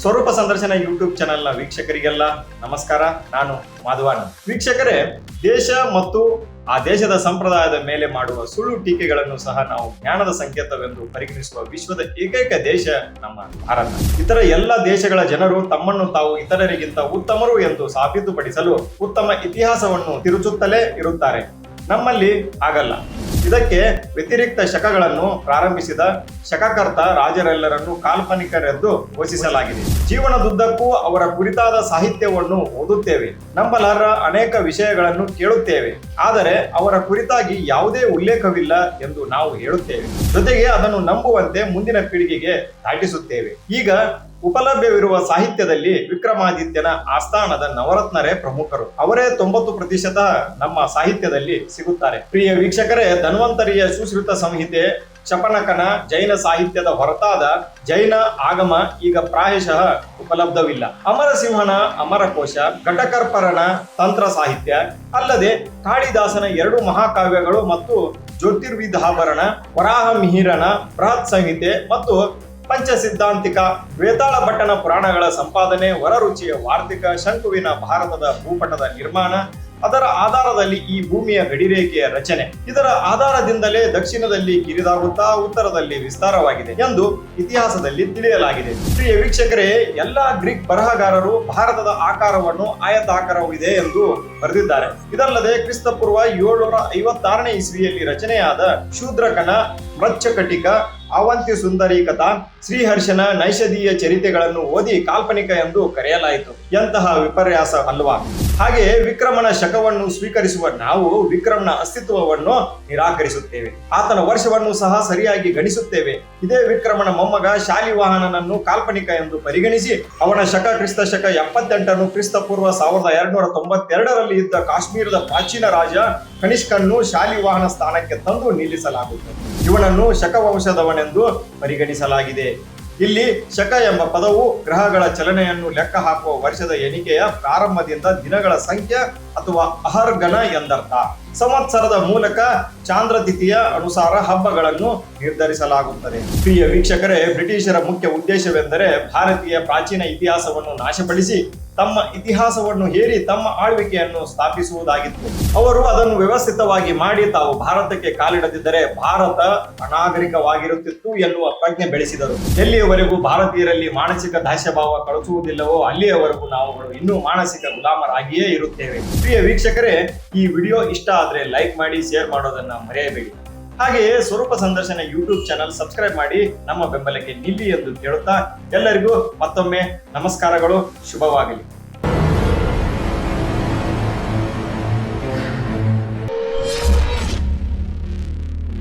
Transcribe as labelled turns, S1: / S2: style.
S1: ಸ್ವರೂಪ ಸಂದರ್ಶನ ಯೂಟ್ಯೂಬ್ ಚಾನೆಲ್ನ ವೀಕ್ಷಕರಿಗೆಲ್ಲ ನಮಸ್ಕಾರ. ನಾನು ಮಾಧವಾನ ವೀಕ್ಷಕರೇ, ದೇಶ ಮತ್ತು ಆ ದೇಶದ ಸಂಪ್ರದಾಯದ ಮೇಲೆ ಮಾಡುವ ಸುಳ್ಳು ಟೀಕೆಗಳನ್ನು ಸಹ ನಾವು ಜ್ಞಾನದ ಸಂಕೇತವೆಂದು ಪರಿಗಣಿಸುವ ವಿಶ್ವದ ಏಕೈಕ ದೇಶ ನಮ್ಮ ಭಾರತ. ಇತರ ಎಲ್ಲ ದೇಶಗಳ ಜನರು ತಮ್ಮನ್ನು ತಾವು ಇತರರಿಗಿಂತ ಉತ್ತಮರು ಎಂದು ಸಾಬೀತುಪಡಿಸಲು ಉತ್ತಮ ಇತಿಹಾಸವನ್ನು ತಿರುಚುತ್ತಲೇ ಇರುತ್ತಾರೆ. ನಮ್ಮಲ್ಲಿ ಆಗಲ್ಲ ಇದಕ್ಕೆ ವ್ಯತಿರಿಕ್ತ ಶಕಗಳನ್ನು ಪ್ರಾರಂಭಿಸಿದ ಶಕಕರ್ತ ರಾಜರೆಲ್ಲರನ್ನು ಕಾಲ್ಪನಿಕರೆಂದು ಘೋಷಿಸಲಾಗಿದೆ. ಜೀವನದುದ್ದಕ್ಕೂ ಅವರ ಕುರಿತಾದ ಸಾಹಿತ್ಯವನ್ನು ಓದುತ್ತೇವೆ. ನಂಬಲಾರ ಅನೇಕ ವಿಷಯಗಳನ್ನು ಕೇಳುತ್ತೇವೆ. ಆದರೆ ಅವರ ಕುರಿತಾಗಿ ಯಾವುದೇ ಉಲ್ಲೇಖವಿಲ್ಲ ಎಂದು ನಾವು ಹೇಳುತ್ತೇವೆ. ಜೊತೆಗೆ ಅದನ್ನು ನಂಬುವಂತೆ ಮುಂದಿನ ಪೀಳಿಗೆಗೆ ದಾಟಿಸುತ್ತೇವೆ. ಈಗ ಉಪಲಭ್ಯವಿರುವ ಸಾಹಿತ್ಯದಲ್ಲಿ ವಿಕ್ರಮಾದಿತ್ಯನ ಆಸ್ಥಾನದ ನವರತ್ನರೇ ಪ್ರಮುಖರು. ಅವರೇ ತೊಂಬತ್ತು ಪ್ರತಿಶತ ನಮ್ಮ ಸಾಹಿತ್ಯದಲ್ಲಿ ಸಿಗುತ್ತಾರೆ. ಪ್ರಿಯ ವೀಕ್ಷಕರೇ, ಧನ್ವಂತರಿಯ ಸುಶ್ರುತ ಸಂಹಿತೆ ಶಪನಕನ ಜೈನ ಸಾಹಿತ್ಯದ ಹೊರತಾದ ಜೈನ ಆಗಮ ಈಗ ಪ್ರಾಯಶಃ ಉಪಲಬ್ಧವಿಲ್ಲ. ಅಮರಸಿಂಹನ ಅಮರಕೋಶ ಘಟಕರ್ಪರಣ ತಂತ್ರ ಸಾಹಿತ್ಯ, ಅಲ್ಲದೆ ಕಾಳಿದಾಸನ ಎರಡು ಮಹಾಕಾವ್ಯಗಳು ಮತ್ತು ಜ್ಯೋತಿರ್ವಿಧಾಭರಣ ವರಾಹ ಮಿಹಿರನ ಬೃಹತ್ ಸಂಹಿತೆ ಮತ್ತು ಪಂಚಸಿದ್ಧಾಂತಿಕ ವೇತಾಳ ಭಟ್ಟನ ಪುರಾಣಗಳ ಸಂಪಾದನೆ ಹೊರರುಚಿಯ ವಾರ್ತಿಕ, ಶಂಕುವಿನ ಭಾರತದ ಭೂಪಟದ ನಿರ್ಮಾಣ, ಅದರ ಆಧಾರದಲ್ಲಿ ಈ ಭೂಮಿಯ ಗಡಿರೇಖೆಯ ರಚನೆ. ಇದರ ಆಧಾರದಿಂದಲೇ ದಕ್ಷಿಣದಲ್ಲಿ ಕಿರಿದಾಗುತ್ತಾ ಉತ್ತರದಲ್ಲಿ ವಿಸ್ತಾರವಾಗಿದೆ ಎಂದು ಇತಿಹಾಸದಲ್ಲಿ ತಿಳಿಯಲಾಗಿದೆ. ಪ್ರಿಯ ವೀಕ್ಷಕರೇ, ಎಲ್ಲಾ ಗ್ರೀಕ್ ಬರಹಗಾರರು ಭಾರತದ ಆಕಾರವನ್ನು ಆಯತಾಕಾರವಿದೆ ಎಂದು ಬರೆದಿದ್ದಾರೆ. ಇದಲ್ಲದೆ ಕ್ರಿಸ್ತಪೂರ್ವ ಏಳುನೂರ ಐವತ್ತಾರನೇ ಇಸ್ವಿಯಲ್ಲಿ ರಚನೆಯಾದ ಶೂದ್ರಕನ ಮೃಚ್ಛಕಟಿಕ ಅವಂತಿ ಸುಂದರಿ ಕಥಾ ಶ್ರೀಹರ್ಷನ ನೈಷಧೀಯ ಚರಿತೆಗಳನ್ನು ಓದಿ ಕಾಲ್ಪನಿಕ ಎಂದು ಕರೆಯಲಾಯಿತು. ಎಂತಹ ವಿಪರ್ಯಾಸ ಅಲ್ವಾ? ಹಾಗೆಯೇ ವಿಕ್ರಮನ ಶಕವನ್ನು ಸ್ವೀಕರಿಸುವ ನಾವು ವಿಕ್ರಮನ ಅಸ್ತಿತ್ವವನ್ನು ನಿರಾಕರಿಸುತ್ತೇವೆ. ಆತನ ವರ್ಷವನ್ನು ಸಹ ಸರಿಯಾಗಿ ಗಣಿಸುತ್ತೇವೆ. ಇದೇ ವಿಕ್ರಮನ ಮೊಮ್ಮಗ ಶಾಲಿವಾಹನನನ್ನು ಕಾಲ್ಪನಿಕ ಎಂದು ಪರಿಗಣಿಸಿ, ಅವನ ಶಕ ಕ್ರಿಸ್ತ ಶಕ ಎಪ್ಪತ್ತೆಂಟನ್ನು ಕ್ರಿಸ್ತ ಪೂರ್ವ ಸಾವಿರದ ಎರಡುನೂರ ತೊಂಬತ್ತೆರಡರಲ್ಲಿ ಇದ್ದ ಕಾಶ್ಮೀರದ ಪ್ರಾಚೀನ ರಾಜ ಕನಿಷ್ಕನ್ನು ಶಾಲಿವಾಹನ ಸ್ಥಾನಕ್ಕೆ ತಂದು ನಿಲ್ಲಿಸಲಾಗುತ್ತದೆ. ಇವನನ್ನು ಶಕವಂಶದವನೆಂದು ಪರಿಗಣಿಸಲಾಗಿದೆ. ಇಲ್ಲಿ ಶಕ ಎಂಬ ಪದವು ಗ್ರಹಗಳ ಚಲನೆಯನ್ನು ಲೆಕ್ಕ ಹಾಕುವ ವರ್ಷದ ಎಣಿಕೆಯ ಪ್ರಾರಂಭದಿಂದ ದಿನಗಳ ಸಂಖ್ಯೆ ಅಥವಾ ಅಹರ್ಗಣ ಎಂದರ್ಥ. ಸಂವತ್ಸರದ ಮೂಲಕ ಚಾಂದ್ರ ತಿಥಿಯ ಅನುಸಾರ ಹಬ್ಬಗಳನ್ನು ನಿರ್ಧರಿಸಲಾಗುತ್ತದೆ. ಪ್ರಿಯ ವೀಕ್ಷಕರೇ, ಬ್ರಿಟಿಷರ ಮುಖ್ಯ ಉದ್ದೇಶವೆಂದರೆ ಭಾರತೀಯ ಪ್ರಾಚೀನ ಇತಿಹಾಸವನ್ನು ನಾಶಪಡಿಸಿ ತಮ್ಮ ಇತಿಹಾಸವನ್ನು ಹೇರಿ ತಮ್ಮ ಆಳ್ವಿಕೆಯನ್ನು ಸ್ಥಾಪಿಸುವುದಾಗಿತ್ತು. ಅವರು ಅದನ್ನು ವ್ಯವಸ್ಥಿತವಾಗಿ ಮಾಡಿ ತಾವು ಭಾರತಕ್ಕೆ ಕಾಲಿಡದಿದ್ದರೆ ಭಾರತ ಅನಾಗರಿಕವಾಗಿರುತ್ತಿತ್ತು ಎನ್ನುವ ಪ್ರಜ್ಞೆ ಬೆಳೆಸಿದರು. ಎಲ್ಲಿಯವರೆಗೂ ಭಾರತೀಯರಲ್ಲಿ ಮಾನಸಿಕ ದಾಸ್ಯಭಾವ ಕಳಿಸುವುದಿಲ್ಲವೋ ಅಲ್ಲಿಯವರೆಗೂ ನಾವುಗಳು ಇನ್ನೂ ಮಾನಸಿಕ ಗುಲಾಮರಾಗಿಯೇ ಇರುತ್ತೇವೆ. ಪ್ರಿಯ ವೀಕ್ಷಕರೇ, ಈ ವಿಡಿಯೋ ಇಷ್ಟ ಆದ್ರೆ ಲೈಕ್ ಮಾಡಿ ಶೇರ್ ಮಾಡೋದನ್ನ ಮರೆಯಬೇಡಿ. ಹಾಗೆಯೇ ಸ್ವರೂಪ ಸಂದರ್ಶನ ಯೂಟ್ಯೂಬ್ ಚಾನಲ್ ಸಬ್ಸ್ಕ್ರೈಬ್ ಮಾಡಿ, ನಮ್ಮ ಬೆಂಬಲಕ್ಕೆ ನಿಲ್ಲಿ ಎಂದು ಕೇಳುತ್ತಾ ಎಲ್ಲರಿಗೂ ಮತ್ತೊಮ್ಮೆ ನಮಸ್ಕಾರಗಳು, ಶುಭವಾಗಲಿ.